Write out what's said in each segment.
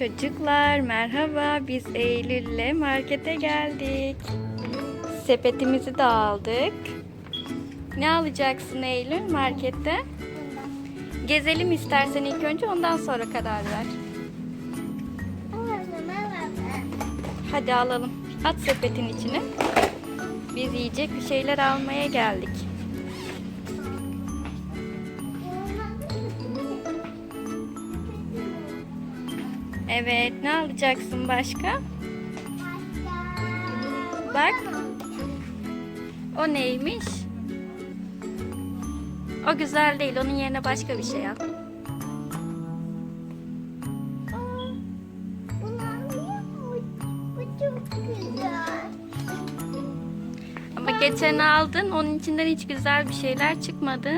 Çocuklar merhaba. Biz Eylül'le markete geldik. Sepetimizi de aldık. Ne alacaksın Eylül markette? Gezelim istersen ilk önce ondan sonra karar ver. Hadi alalım. At sepetin içine. Biz yiyecek bir şeyler almaya geldik. Evet, ne alacaksın başka? Bak. O neymiş? O güzel değil. Onun yerine başka bir şey al. Ama geçen aldın. Onun içinden hiç güzel bir şeyler çıkmadı.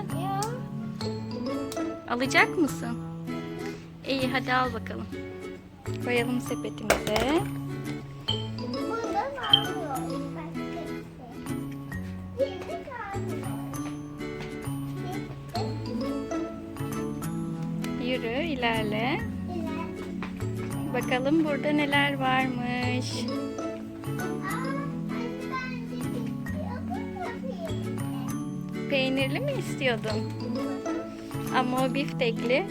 Alacak mısın? İyi hadi al bakalım. Koyalım sepetimize. Yürü ilerle. Bakalım burada neler varmış. Peynirli mi istiyordun? Ama o biftekli.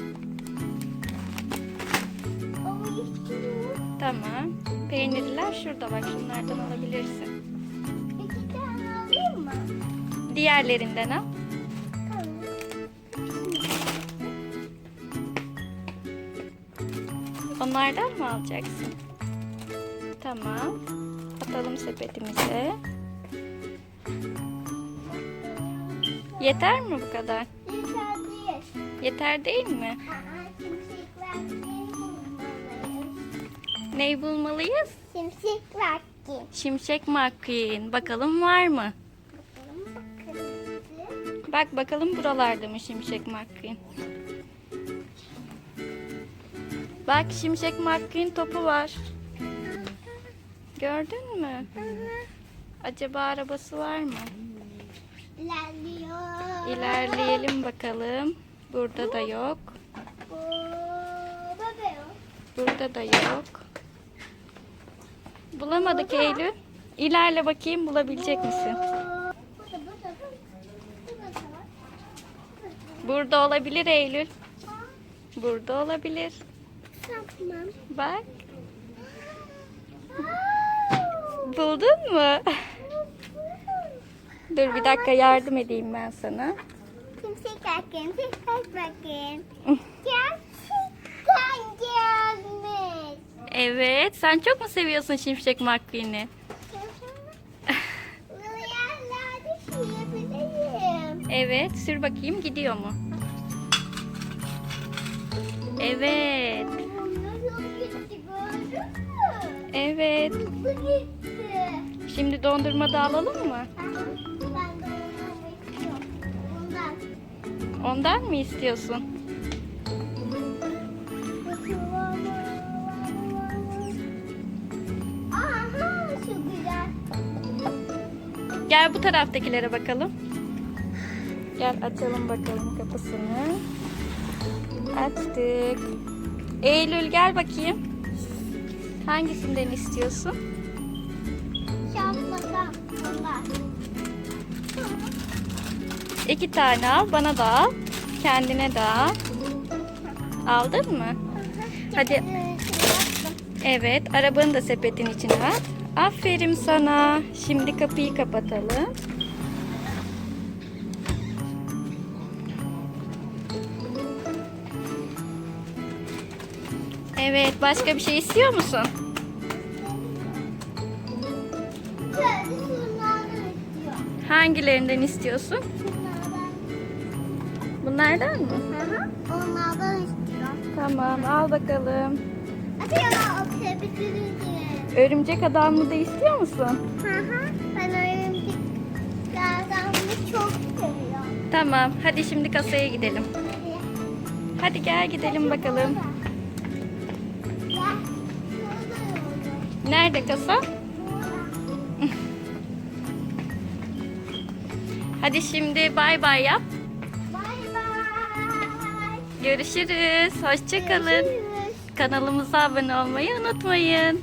Tamam. Peynirliler şurada bak şunlardan alabilirsin. Diğerlerinden al. Onlardan mı alacaksın? Tamam. Atalım sepetimize. Yeter mi bu kadar? Yeter değil mi? Neyi bulmalıyız? Şimşek vakti. Şimşek McQueen. Bakalım var mı? Bak bakalım buralarda mı Şimşek McQueen? Bak Şimşek McQueen topu var. Gördün mü? Acaba arabası var mı? İlerliyor. İlerleyelim bakalım. Burada da yok. Burada da yok. Burada da yok. Bulamadık Eylül. İlerle bakayım bulabilecek misin? Burada, olabilir Eylül. Burada olabilir. Tamam. Bak. Buldun mu? Dur bir dakika yardım edeyim ben sana. Şimşek vakti. Şimşek vakti. Gerçekten Evet. Sen çok mu seviyorsun Şimşek McQueen'i? Evet. Sür bakayım gidiyor mu? Evet. Evet. Şimdi dondurma da alalım mı? Ondan mı istiyorsun? Gel bu taraftakilere bakalım. Gel açalım bakalım kapısını. Açtık. Eylül gel bakayım. Hangisinden istiyorsun? Bunlar. İki tane al, bana da al. Kendine de al. Aldın mı? Hadi. Evet, arabanı da sepetin içine at. Aferin sana. Şimdi kapıyı kapatalım. Evet, başka bir şey istiyor musun? Hangilerinden istiyorsun? Bunlardan mı? Hı hı. Onlardan istiyorum. Tamam, al bakalım. Atıyorlar o sepetini. Örümcek adamı da istiyor musun? Hı hı. Ben örümceklerden de çok seviyorum. Tamam, hadi şimdi kasaya gidelim. Hadi. Gel gidelim bakalım. Nerede kasa? Hadi şimdi bay bay yap. Bay bay. Görüşürüz. Hoşçakalın. Kanalımıza abone olmayı unutmayın.